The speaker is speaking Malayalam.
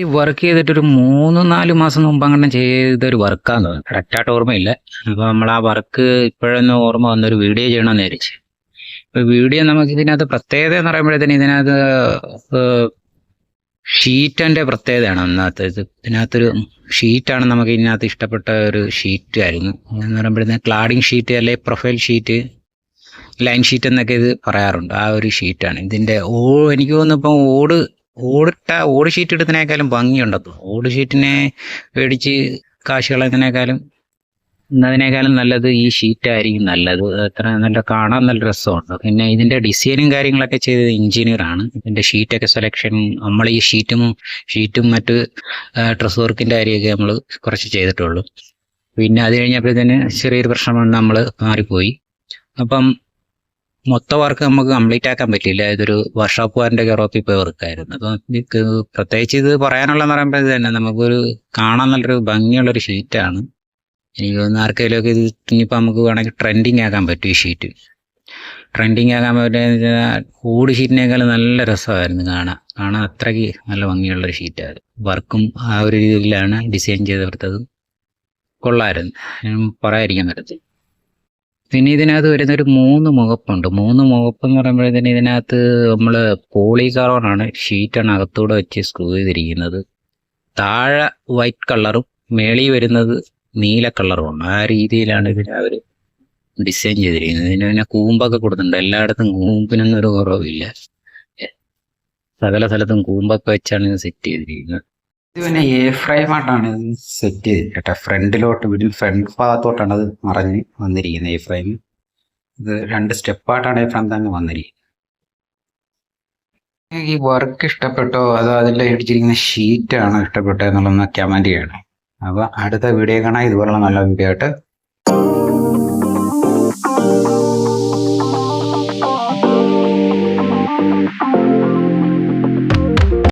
ഈ വർക്ക് ചെയ്തിട്ടൊരു മൂന്ന് നാല് മാസം മുമ്പ് അങ്ങനെ ചെയ്തൊരു വർക്കാന്ന് തോന്നുന്നു. കറക്റ്റായിട്ട് ഓർമ്മയില്ല. അപ്പൊ നമ്മൾ ആ വർക്ക് ഇപ്പോഴൊന്ന് ഓർമ്മ വന്നൊരു വീഡിയോ ചെയ്യണമെന്ന് വിചാരിച്ചു. ഇപ്പൊ വീഡിയോ നമുക്ക് ഇതിനകത്ത് പ്രത്യേകത എന്ന് പറയുമ്പോഴത്തേന് ഇതിനകത്ത് ഷീറ്റിന്റെ പ്രത്യേകതയാണ് ഒന്നാമത്തെ ഇത് ഇതിനകത്തൊരു ഷീറ്റാണ് നമുക്ക് ഇതിനകത്ത് ഇഷ്ടപ്പെട്ട ഒരു ഷീറ്റ് ആയിരുന്നു. എന്ന് പറയുമ്പോഴത്തേന് ക്ലാഡിങ് ഷീറ്റ് അല്ലെ പ്രൊഫൈൽ ഷീറ്റ് ലൈൻ ഷീറ്റ് എന്നൊക്കെ ഇത് പറയാറുണ്ട്. ആ ഒരു ഷീറ്റാണ് ഇതിന്റെ ഓ എനിക്ക് തോന്നുന്നു ഇപ്പം ഓട് ഓടിട്ട ഓട് ഷീറ്റ് എടുത്തതിനേക്കാളും ഭംഗിയുണ്ടെന്നു ഓട് ഷീറ്റിനെ മേടിച്ച് കാശ് കളയുന്നതിനേക്കാളും എന്നതിനേക്കാളും നല്ലത് ഈ ഷീറ്റ് ആയിരിക്കും നല്ലത്. അത്ര നല്ല കാണാൻ നല്ല രസമുണ്ട്. പിന്നെ ഇതിന്റെ ഡിസൈനും കാര്യങ്ങളൊക്കെ ചെയ്തത് എഞ്ചിനീയർ ആണ്. ഇതിന്റെ ഷീറ്റൊക്കെ സെലക്ഷൻ നമ്മൾ ഈ ഷീറ്റും ഷീറ്റും മറ്റ് ഡ്രസ് വർക്കിന്റെ കാര്യമൊക്കെ നമ്മൾ കുറച്ച് ചെയ്തിട്ടുള്ളൂ. പിന്നെ അത് കഴിഞ്ഞപ്പോഴത്തേന് ചെറിയൊരു പ്രശ്നം നമ്മൾ മാറിപ്പോയി. അപ്പം മൊത്ത വർക്ക് നമുക്ക് കംപ്ലീറ്റ് ആക്കാൻ പറ്റില്ല ഇതൊരു വർക്ക്ഷോപ്പുകാരന്റെ കെറോപ്പിൽ പോയി വർക്കായിരുന്നു അപ്പൊ ഇത് പ്രത്യേകിച്ച് ഇത് പറയാനുള്ളതെന്ന് പറയുമ്പോൾ തന്നെ. നമുക്കൊരു കാണാൻ നല്ലൊരു ഭംഗിയുള്ളൊരു ഷീറ്റാണ് എനിക്ക് തോന്നുന്നു ആർക്കെങ്കിലും ഒക്കെ ഇത് ഇനിയിപ്പോൾ നമുക്ക് വേണമെങ്കിൽ ട്രെൻഡിങ് ആക്കാൻ പറ്റും ഈ ഷീറ്റ് ട്രെൻഡിങ് ആകാൻ പറ്റുക കൂട് ഷീറ്റിനേക്കാളും നല്ല രസമായിരുന്നു കാണാൻ. കാണാൻ അത്രയ്ക്ക് നല്ല ഭംഗിയുള്ളൊരു ഷീറ്റാണ് വർക്കും ആ ഒരു രീതിയിലാണ് ഡിസൈൻ ചെയ്തെടുത്തത് കൊള്ളായിരുന്നു പറയാതിരിക്കാൻ പറ്റത്തില്ല. പിന്നെ ഇതിനകത്ത് വരുന്ന ഒരു മൂന്ന് മുഖപ്പുണ്ട്. മൂന്ന് മുഖപ്പ് എന്ന് പറയുമ്പോഴത്തേന് ഇതിനകത്ത് നമ്മൾ പോളികാർബണാണ് ഷീറ്റാണ് അകത്തൂടെ വെച്ച് സ്ക്രൂ ചെയ്തിരിക്കുന്നത്. താഴെ വൈറ്റ് കളറും മേളി വരുന്നത് നീല കളറുമാണ് ആ രീതിയിലാണ് ഇതിനെ അവർ ഡിസൈൻ ചെയ്തിരിക്കുന്നത്. ഇതിന് പിന്നെ കൂമ്പൊക്കെ കൊടുത്തിട്ടുണ്ട്. എല്ലായിടത്തും കൂമ്പിനൊന്നും ഒരു കുറവില്ല സകല സ്ഥലത്തും കൂമ്പൊക്കെ വെച്ചാണ് ഇത് സെറ്റ് ചെയ്തിരിക്കുന്നത്. പിന്നെ എ സെറ്റ് ചെയ്തിട്ട് ഫ്രണ്ടിലോട്ട് വീടിന് ഫ്രണ്ട് ഭാഗത്തോട്ടാണ് അത് മറഞ്ഞ് വന്നിരിക്കുന്നത് എ ഫ്രെയിം ഇത് രണ്ട് സ്റ്റെപ്പായിട്ടാണ് എ ഫ്രെയിം തന്നെ വന്നിരിക്കുന്നത്. ഈ വർക്ക് ഇഷ്ടപ്പെട്ടോ? അതോ അതിൽ ഇടിച്ചിരിക്കുന്ന ഷീറ്റാണോ ഇഷ്ടപ്പെട്ടോ എന്നുള്ള കമന്റ് ചെയ്യണം. അപ്പോൾ അടുത്ത വീഡിയോ കാണാൻ ഇതുപോലുള്ള നല്ല വീഡിയോ ആയിട്ട്